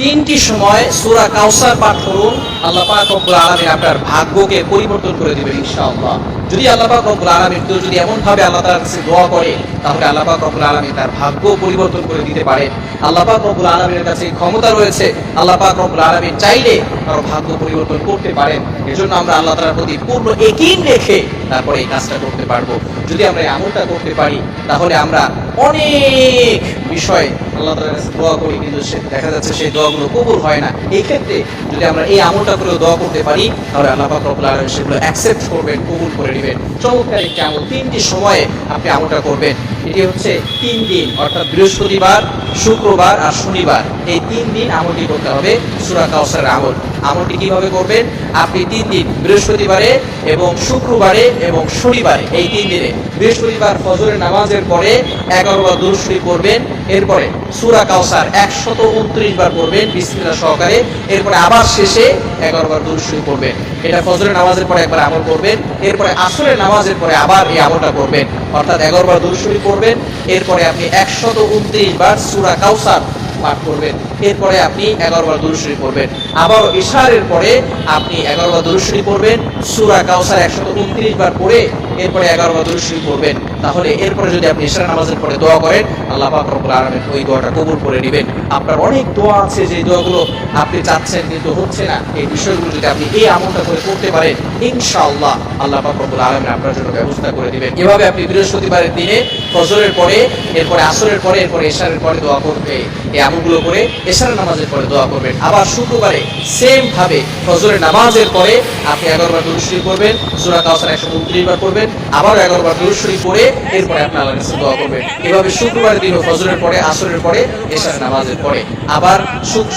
তিনটি সময় সূরা কাউসার পাঠ করুন, আল্লাহ পাক রব্বুল আলামিন আপনার ভাগ্যকে পরিবর্তন করে দিবেন ইনশাআল্লাহ। যদি আল্লাহ পাক রব্বুল আলামিন কেউ যদি এমন ভাবে আল্লাহ তাআলার কাছে দোয়া করে, তাহলে আল্লাহ পাক রব্বুল আলামিন তার ভাগ্য পরিবর্তন করে দিতে পারে। আল্লাহ পাক রব্বুল আলামিনের কাছে ক্ষমতা রয়েছে, আল্লাহ পাক রব্বুল আলামিন চাইলে কারও ভাগ্য পরিবর্তন করতে পারেন। এজন্য আমরা আল্লাহ তাআলার প্রতি পূর্ণ একিন রেখে তারপরে এই কাজটা করতে পারব। যদি আমরা এই আমলটা করতে পারি, তাহলে আমরা অনেক বিষয় আল্লাহ তালা কাছে দোয়া করি, কিন্তু সে দেখা যাচ্ছে সেই দোয়াগুলো কবুল হয় না। এই ক্ষেত্রে যদি আমরা এই আমলটা করে দোয়া করতে পারি, তাহলে আল্লাহ পাক রব্বুল আলামিন সেগুলো অ্যাকসেপ্ট করবেন, কবুল করে নেবেন। চমৎকার একটি আমল। তিনটি সময়ে আপনি আমলটা করবেন। এটি হচ্ছে তিন দিন, অর্থাৎ বৃহস্পতিবার, শুক্রবার আর শনিবার। এই তিন দিন আমলটি করতে হবে সুরা কাউসারের আমল। আমলটি কীভাবে করবেন? আপনি তিন দিন, বৃহস্পতিবারে এবং শুক্রবারে এবং শনিবারে, এই তিন দিনে। বৃহস্পতিবার ফজরের নামাজের পরে এগারো বার দুরুশরী করবেন এরপরে সুরা কাউসার একশত উনত্রিশ বার করবেন বিসমিল্লাহ সহকারে। এরপরে আবার শেষে এগারো বার দুরুশরী করবেন এটা ফজরের নামাজের পরে একবার আমল করবেন, এরপরে আসরের নামাজের পরে আবার এই আমলটা করবেন। অর্থাৎ এগারো বার দুরুশরী পড়বেন, এরপরে আপনি একশত উনত্রিশ বার সুরা কাউসার পাঠ করবেন, এরপরে আপনি এগারো বার দুরুশরী পড়বেন। আবার ইশারের পরে আপনি এগারো বার দুরুশরী পড়বেন, সুরা কাউসার একশত উনত্রিশ বার পড়ে এরপরে এগারো বার দুরুশরী পড়বেন তাহলে এরপরে যদি আপনি ইশারা নামাজের পরে দোয়া করেন, আল্লাহ পাক রব্বুল আলামিন ওই দোয়াটা কবুল করে নেবেন। আপনার অনেক দোয়া আছে যে দোয়াগুলো আপনি চাচ্ছেন কিন্তু হচ্ছে না। এই বিষয়গুলো যদি আপনি এই আমলটা করে করতে পারেন, ইনশাআল্লাহ আল্লাহ পাক রব্বুল আলামিন আপনার জন্য ব্যবস্থা করে দিবেন। এভাবে আপনি বৃহস্পতিবারের দিনে ফজরের পরে, এরপরে আসরের পরে, এরপরে এশারের পরে দোয়া করবে। এই আমলগুলো করে এশার নামাজের পরে দোয়া করবেন। আবার শুক্রবারে সেম ভাবে ফজরের নামাজের পরে আপনি এগারো বার দুরুশরী করবেন সূরা কাউসার একশো উনত্রিশ বার করবেন আবার এগারো বার দুরুশরী করে এরপরে আপনি আল্লাহর কাছে দোয়া করবেন। এভাবে শুক্রবারের দিনও ফজরের পরে, আসরের পরে, এশার নামাজের পরে, আবার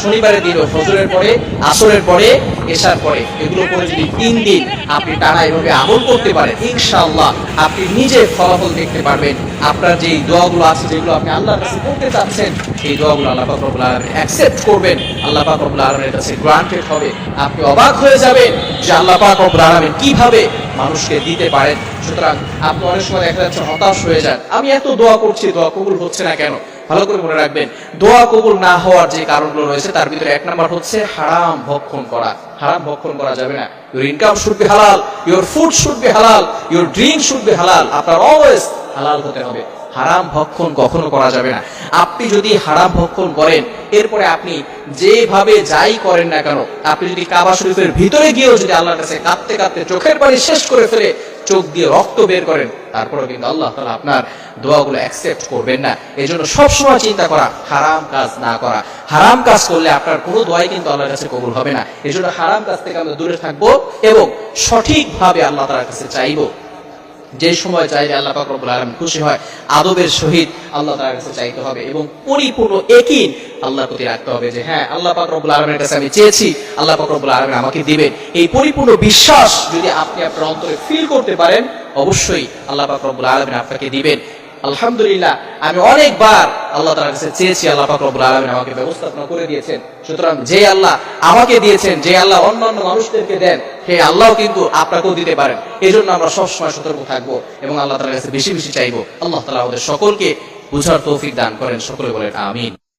শনিবারের দিনও ফজরের পরে, আসরের পরে, এশার পরে, এগুলো করে যদি তিন দিন আপনি টানা এভাবে আমল করতে পারেন, ইনশাআল্লাহ আপনি নিজে ফলাফল দেখতে পারবেন। আপনার যে দোয়াগুলো আছে, যেগুলো আপনি আল্লাহর কাছে করতে চাচ্ছেন, এই দোয়াগুলো আল্লাহ পাক রব্বুল আলামিন অ্যাকসেপ্ট করবেন। আল্লাহ পাক রব্বুল আলামিনের কাছে গ্রান্টেড হবে। আপনি অবাক হয়ে যাবেন যে আল্লাহ পাক রব্বুল আলামিন কীভাবে মানুষকে দিতে পারে। সুতরাং আপনি অনেক সময় দেখা যাচ্ছে হতাশ হয়ে যান। আমি এত দোয়া করছি, দোয়া কবুল হচ্ছে না কেন? ভালো করে মনে রাখবেন, দোয়া কবুল না হওয়ার যে কারণগুলো রয়েছে, তার ভিতরে এক নাম্বার হচ্ছে হারাম ভক্ষণ করা। হারাম ভক্ষণ করা যাবে না। Your income should be halal your food should be halal your drink should be halal আপনার অলওয়েজ হালাল হতে হবে। হারাম ভক্ষণ কখনো করা যাবে না। আপনি যদি হারাম ভক্ষণ করেন, এরপরে আপনি যেভাবে যাই করেন না কেন, আপনি যদি কাবা শরীফের ভিতরে গিয়েও যদি আল্লাহর কাছে কাঁদতে কাঁদতে চোখের পানি শেষ করে ফেলে চোখ দিয়ে রক্ত বের করেন তারপরে কিন্তু আল্লাহ তাআলা আপনার দোয়াগুলো অ্যাকসেপ্ট করবেন না। এই জন্য সবসময় চিন্তা করা, হারাম কাজ না করা। হারাম কাজ করলে আপনার কোনো দোয়াই কিন্তু আল্লাহর কাছে কবুল হবে না। এই জন্য হারাম কাজ থেকে আমরা দূরে থাকব এবং সঠিকভাবে আল্লাহ তাআলার কাছে চাইব। যে সময় চাইলে আল্লাহ পাকুল আলম খুশি হয়, আদবের সহিত আল্লাহ তার কাছে চাইতে হবে এবং পরিপূর্ণ একই আল্লাহর প্রতি রাখতে হবে যে হ্যাঁ আল্লাহ পাকরবুল আলমের কাছে আমি চেয়েছি, আল্লাহ পাকরবুল আলম আমাকে দিবেন এই পরিপূর্ণ বিশ্বাস যদি আপনি আপনার অন্তরে ফিল করতে পারেন, অবশ্যই আল্লাহ পাকরবুল আলম আপনাকে দিবেন। আলহামদুলিল্লাহ, আমি অনেকবার আল্লাহ তার কাছে চেয়েছি, আল্লাহ পাক রব্বুল আলামিন আমাকে ব্যবস্থাপনা করে দিয়েছেন। সুতরাং যে আল্লাহ আমাকে দিয়েছেন, যে আল্লাহ অন্য মানুষদেরকে দেন সেই আল্লাহ কিন্তু আপনাকেও দিতে পারেন। এই জন্য আমরা সবসময় সতর্ক থাকব এবং আল্লাহ তার কাছে বেশি বেশি চাইব। আল্লাহ তালা আমাদের সকলকে বুঝার তৌফিক দান করেন। সকলে বলেন, আমিন।